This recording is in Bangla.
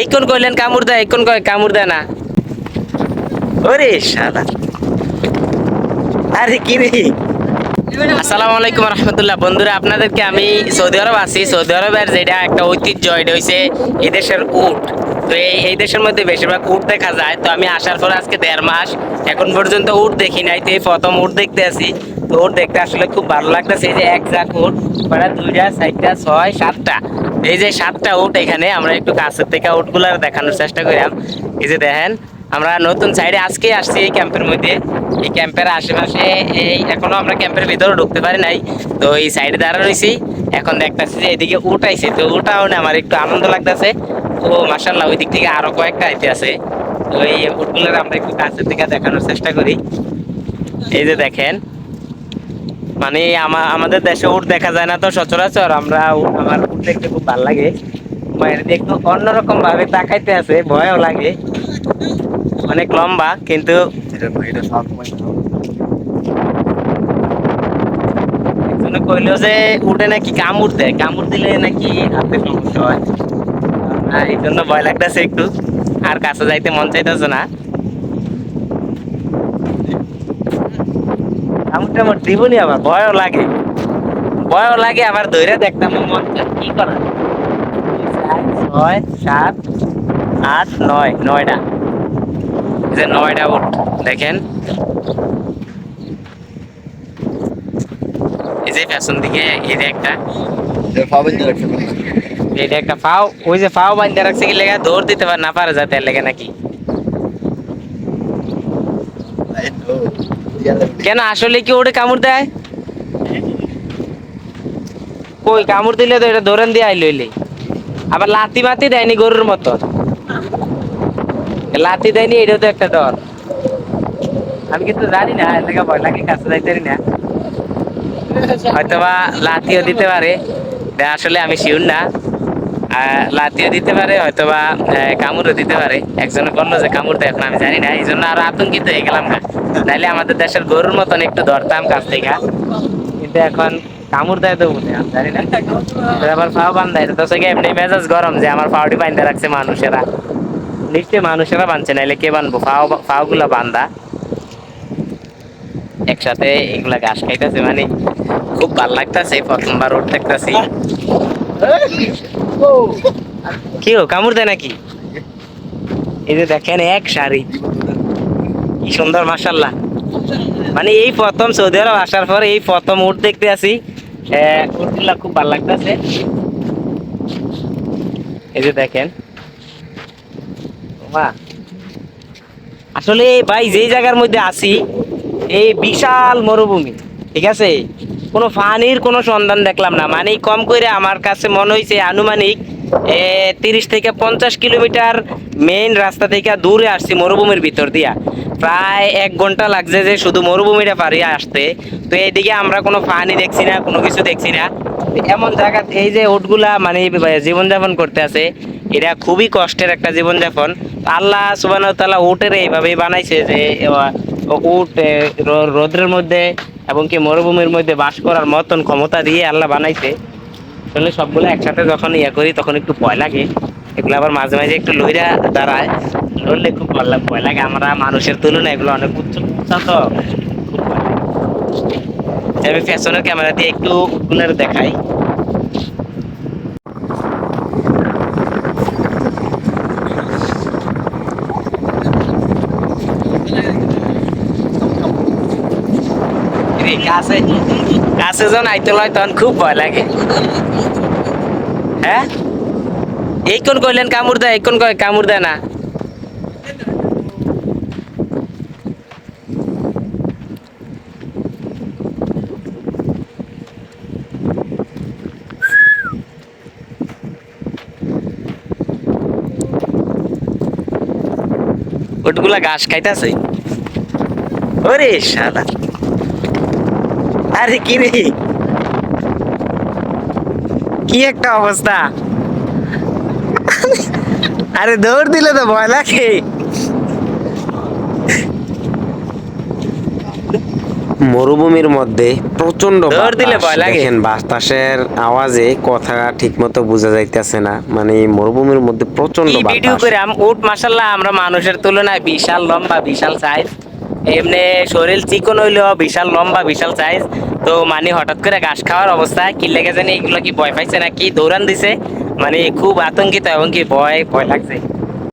এই কোন কইলেন কামড় দেয় এই কোন কয় কামড় দেয় না। ওরে শালা। আরে কি রে? আসসালামু আলাইকুম রহমতুল্লাহ। বন্ধুরা আপনাদেরকে আমি সৌদি আরব আছি। সৌদি আরবের যেটা একটা ঐতিহ্য এটা হচ্ছে এই দেশের উট। তো এই এই দেশের মধ্যে বেশিরভাগ উট দেখা যায়। তো আমি আসার পর আজকে দেড় মাস এখন পর্যন্ত উট দেখি নাই। তো এই প্রথম উট দেখতে আসি। তো উট দেখতে আসলে খুব ভালো লাগতেছে। এই যে এক জাক উট প্রায় দুইটা চারটা ছয় সাতটা। এই যে সাতটা উট এখানে, আমরা একটু কাছের থেকে উটগুলো দেখানোর চেষ্টা করলাম। এই যে দেখেন, আমরা নতুন সাইডে আজকে আসছি এই ক্যাম্পের মধ্যে। এই ক্যাম্পের আশেপাশে এই এখনও আমরা ক্যাম্পের ভিতরে ঢুকতে পারি নাই। তো এই সাইডে দাঁড়া রয়েছি এখন দেখতেছি যে এদিকে উট আইছে। তো উঠাও না, আমার একটু আনন্দ লাগতেছে। ও মাসাল্লাহ ওই দিক থেকে আরও কয়েকটা আইতে আছে। তো এই উটগুলোর আমরা একটু কাছের থেকে দেখানোর চেষ্টা করি। এই যে দেখেন মানে আমাদের দেশে উট দেখা যায় না তো সচরাচর। আমরা আমার উট দেখতে খুব ভালো লাগে। মায়ের একটু অন্যরকম ভাবে তাকাইতে আছে ভয়ও লাগে। অনেক লম্বা কিন্তু কইলো যে উঠে নাকি কামড় দেয়। কামড় দিলে নাকি হাতে সমস্যা হয়। এই জন্য ভয় লাগতেছে একটু। আর কাছে যাইতে মন চাইতেছে না। কামড় টামড় দিবনি আবার ভয়ও লাগে। ভয়ও লাগে আবার ধরে দেখতাম মন কি করা ছয় সাত আট নয় নয়টা যে নয়টা উট দেখেন। এই যে পেছন দিকে এই যে একটা। যে একটা ফাও ওই যে ফাও বান্ধে রাখছে কি লেগে? দৌড় দিতে পারে না পারে যাতে লেগে নাকি। কেন আসলে কি ওটা কামড় দেয়? কই, কামড় দিলে তো এটা ধরেন দিয়ে আইলো আবার লাতি মাতি দেয়নি গরুর মতো। লাতি দেয়নি, এটাও তো একটা ডর। আমি কিন্তু জানি না, এর থেকে ভয় লাগে, কাছে যাইতে না। হয়তোবা লাতিও দিতে পারে। আসলে আমি শিউর না। লাতিও দিতে পারে, হয়তোবা কামড়ও দিতে পারে। একজনে বলল যে কামড় দেয় এখন আমি জানি না এই জন্য আরও আতঙ্কিত হয়ে গেলাম না নাইলে আমাদের দেশের গরুর মতন একটু ধরতাম কাছ থেকে। কিন্তু এখন কামড় দেয় তো বুঝে জানি না। আবার ফাও বান্ধায় তো সে এমনি মেজাজ গরম যে আমার ফাওটি বান্ধা রাখছে মানুষেরা। নিশ্চয়ই মানুষেরা বানছে, নাইলে কে বানবো? ফাও ফাও গুলা বান্ধা একসাথে এগুলা ঘাস খাইতেছে মানে খুব ভালো লাগতেছে, প্রথমবার রোড দেখতেছি। কি হো কামড় দেয় নাকি? এই যে দেখেন, এক শাড়ি। কি সুন্দর মাসাল্লাহ মানে এই প্রথম সৌদি আরব আসার পর এই প্রথম উট দেখতে আসি। উটগুলা খুব ভালো লাগতেছে। এই যে দেখেন। বাহ। আসলে ভাই যেই জায়গার মধ্যে আছি এই বিশাল মরুভূমি, ঠিক আছে? কোনো পানির কোনো সন্ধান দেখলাম না। মানে কম করে আমার কাছে মনে হয়েছে আনুমানিক তিরিশ থেকে পঞ্চাশ কিলোমিটার মেইন রাস্তা থেকে দূরে আসছি মরুভূমির ভিতর দিয়া। প্রায় এক ঘণ্টা লাগছে যে শুধু মরুভূমিটা পারি আসতে। তো এইদিকে আমরা কোনো পানি দেখছি না, কোনো কিছু দেখছি না। এমন জায়গা এই যে উটগুলা মানে জীবনযাপন করতে আছে, এটা খুবই কষ্টের একটা জীবনযাপন। আল্লাহ সুবাহ তাআলা উটের এইভাবেই বানাইছে যে উট রোদ্রের মধ্যে এবং কি মরুভূমির মধ্যে বাস করার মতন ক্ষমতা দিয়ে আল্লাহ বানাইছে। আসলে সবগুলো একসাথে যখন ইয়ে করি, তখন একটু ভয় লাগে। এগুলো আবার মাঝে মাঝে একটু লইরা দাঁড়ায়। লড়লে খুব ভালো লাগে, ভয় লাগে। আমরা মানুষের তুলনায় এগুলো অনেক উচ্চ উচ্চা তো খুব ভয় লাগে। আমি ফ্যাশনের ক্যামেরা দিয়ে একটু উটগুলোর দেখাই। এই কাছে কাছে যখন আইতে লয়, তখন খুব ভয় লাগে। হ্যাঁ? এই কোন কইলেন কামড় দেয় এই কোন কয় কামড় দেয় না? ওটগুলা ঘাস খাইতাছে। ওরে শালা। আরে কি রে? কি একটা অবস্থা? আরে দৌড় দিলে তো ভয় লাগে। মরুভূমির মধ্যে প্রচণ্ড দৌড় দিলে ভয় লাগে। দেখেন বাতাসের আওয়াজে কথা ঠিক মতো বোঝা যাইতেছে না। মানে মরুভূমির মধ্যে প্রচণ্ড ভিডিও করে উট মাসাল্লাহ আমরা মানুষের তুলনায় বিশাল লম্বা বিশাল সাইজ এমনি শরীর চিকন হইলেও বিশাল লম্বা, বিশাল সাইজ তো মানে হঠাৎ করে ঘাস খাওয়ার অবস্থা। কি লেগে জানি এগুলো কি ভয় পাইছে নাকি? দৌড়ান দিছে। মানে খুব আতঙ্কিত এবং কি ভয় ভয় লাগছে।